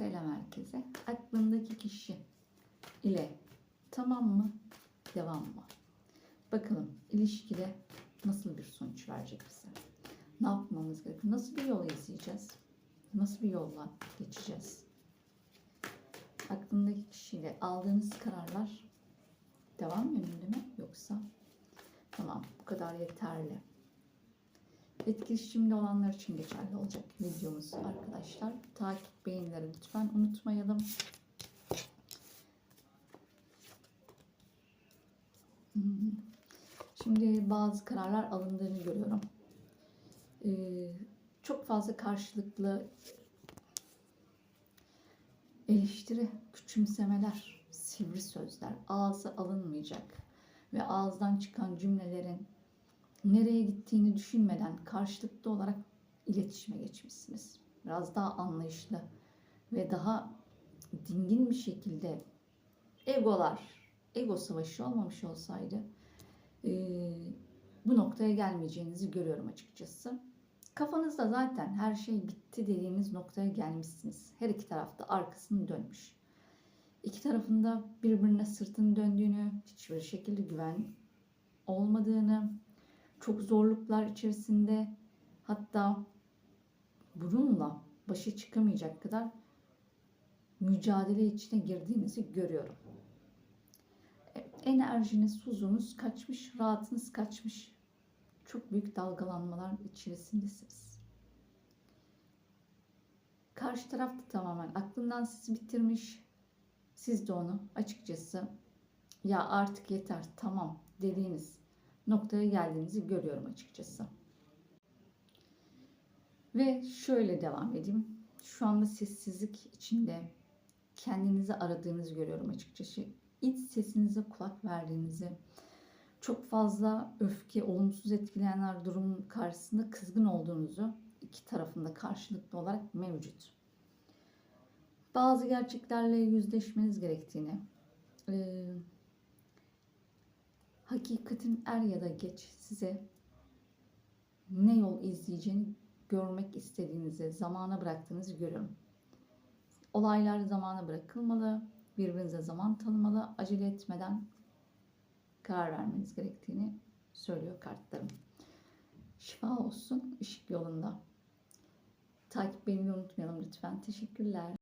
Söyle merkeze. Aklındaki kişi ile tamam mı? Devam mı? Bakalım ilişkide nasıl bir sonuç verecek bize? Ne yapmamız gerekiyor? Nasıl bir yol izleyeceğiz? Nasıl bir yolla geçeceğiz? Aklındaki kişiyle aldığınız kararlar devam yönünde mi yoksa tamam bu kadar yeterli. Etkileşimde olanlar için geçerli olacak videomuz arkadaşlar. Takip beğenileri lütfen unutmayalım. Şimdi bazı kararlar alındığını görüyorum. Ee, çok fazla karşılıklı eleştiri, küçümsemeler, sivri sözler, ağza alınmayacak ve ağızdan çıkan cümlelerin nereye gittiğini düşünmeden karşılıklı olarak iletişime geçmişsiniz. Biraz daha anlayışlı ve daha dingin bir şekilde egolar, ego savaşı olmamış olsaydı eee, bu noktaya gelmeyeceğinizi görüyorum açıkçası. Kafanızda zaten her şey bitti dediğiniz noktaya gelmişsiniz. Her iki tarafta arkasını dönmüş. İki tarafında birbirine sırtını döndüğünü, hiçbir şekilde güven olmadığını, çok zorluklar içerisinde hatta bununla başa çıkamayacak kadar mücadele içine girdiğinizi görüyorum. Enerjiniz, huzurunuz kaçmış, rahatınız kaçmış. Çok büyük dalgalanmalar içerisindesiniz. Karşı taraf da tamamen aklından sizi bitirmiş. Siz de onu açıkçası ya artık yeter tamam dediğiniz noktaya geldiğinizi görüyorum açıkçası. Ve şöyle devam edeyim. Şu anda sessizlik içinde kendinizi aradığınızı görüyorum açıkçası. İç sesinize kulak verdiğinizi, çok fazla öfke, olumsuz etkileyenler durum karşısında kızgın olduğunuzu iki tarafında karşılıklı olarak mevcut. Bazı gerçeklerle yüzleşmeniz gerektiğini, hakikatin er ya da geç size ne yol izleyeceğini görmek istediğinizi, zamana bıraktığınızı görüyorum. Olaylar zamana bırakılmalı, birbirinize zaman tanımalı, acele etmeden karar vermeniz gerektiğini söylüyor kartlarım. Şifa olsun ışık yolunda. Takip beğenmeyi unutmayalım lütfen. Teşekkürler.